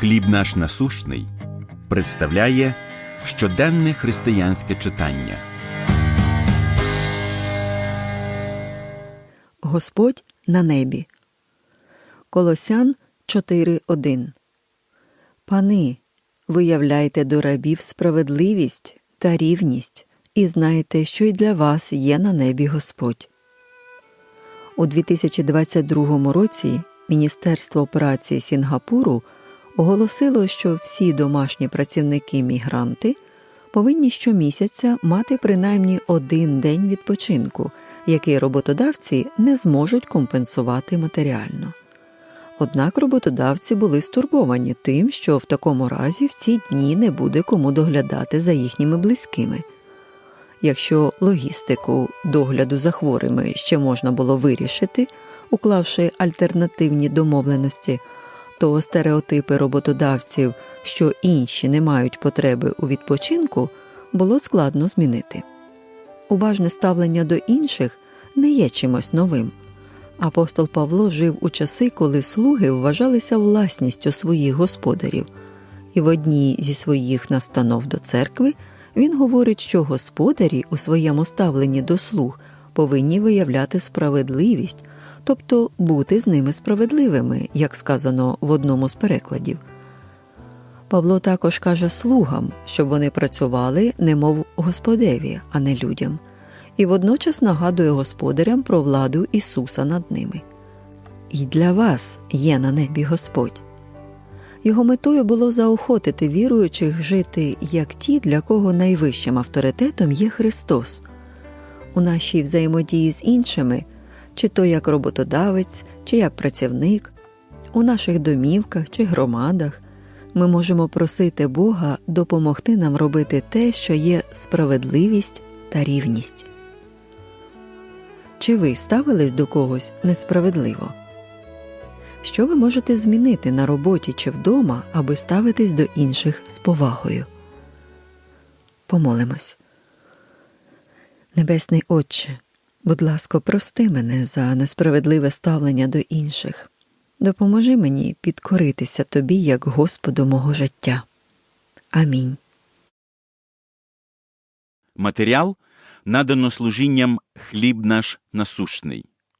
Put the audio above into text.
Хліб наш насущний представляє щоденне християнське читання. Господь на небі. Колосян 4.1 Пани, виявляйте до рабів справедливість та рівність і знайте, що й для вас є на небі Господь. У 2022 році Міністерство праці Сінгапуру оголосило, що всі домашні працівники-мігранти повинні щомісяця мати принаймні один день відпочинку, який роботодавці не зможуть компенсувати матеріально. Однак роботодавці були стурбовані тим, що в такому разі в ці дні не буде кому доглядати за їхніми близькими. Якщо логістику догляду за хворими ще можна було вирішити, уклавши альтернативні домовленості, то стереотипи роботодавців, що інші не мають потреби у відпочинку, було складно змінити. Уважне ставлення до інших не є чимось новим. Апостол Павло жив у часи, коли слуги вважалися власністю своїх господарів, і в одній зі своїх настанов до церкви він говорить, що господарі у своєму ставленні до слуг повинні виявляти справедливість, тобто бути з ними справедливими, як сказано в одному з перекладів. Павло також каже слугам, щоб вони працювали немов господеві, а не людям, і водночас нагадує господарям про владу Ісуса над ними. І для вас є на небі Господь. Його метою було заохотити віруючих жити як ті, для кого найвищим авторитетом є Христос. У нашій взаємодії з іншими, чи то як роботодавець, чи як працівник, у наших домівках чи громадах, ми можемо просити Бога допомогти нам робити те, що є справедливість та рівність. Чи ви ставились до когось несправедливо? Що ви можете змінити на роботі чи вдома, аби ставитись до інших з повагою? Помолимось. Небесний Отче, будь ласка, прости мене за несправедливе ставлення до інших. Допоможи мені підкоритися тобі як Господу мого життя. Амінь. Матеріал надано служінням Хліб наш насущний.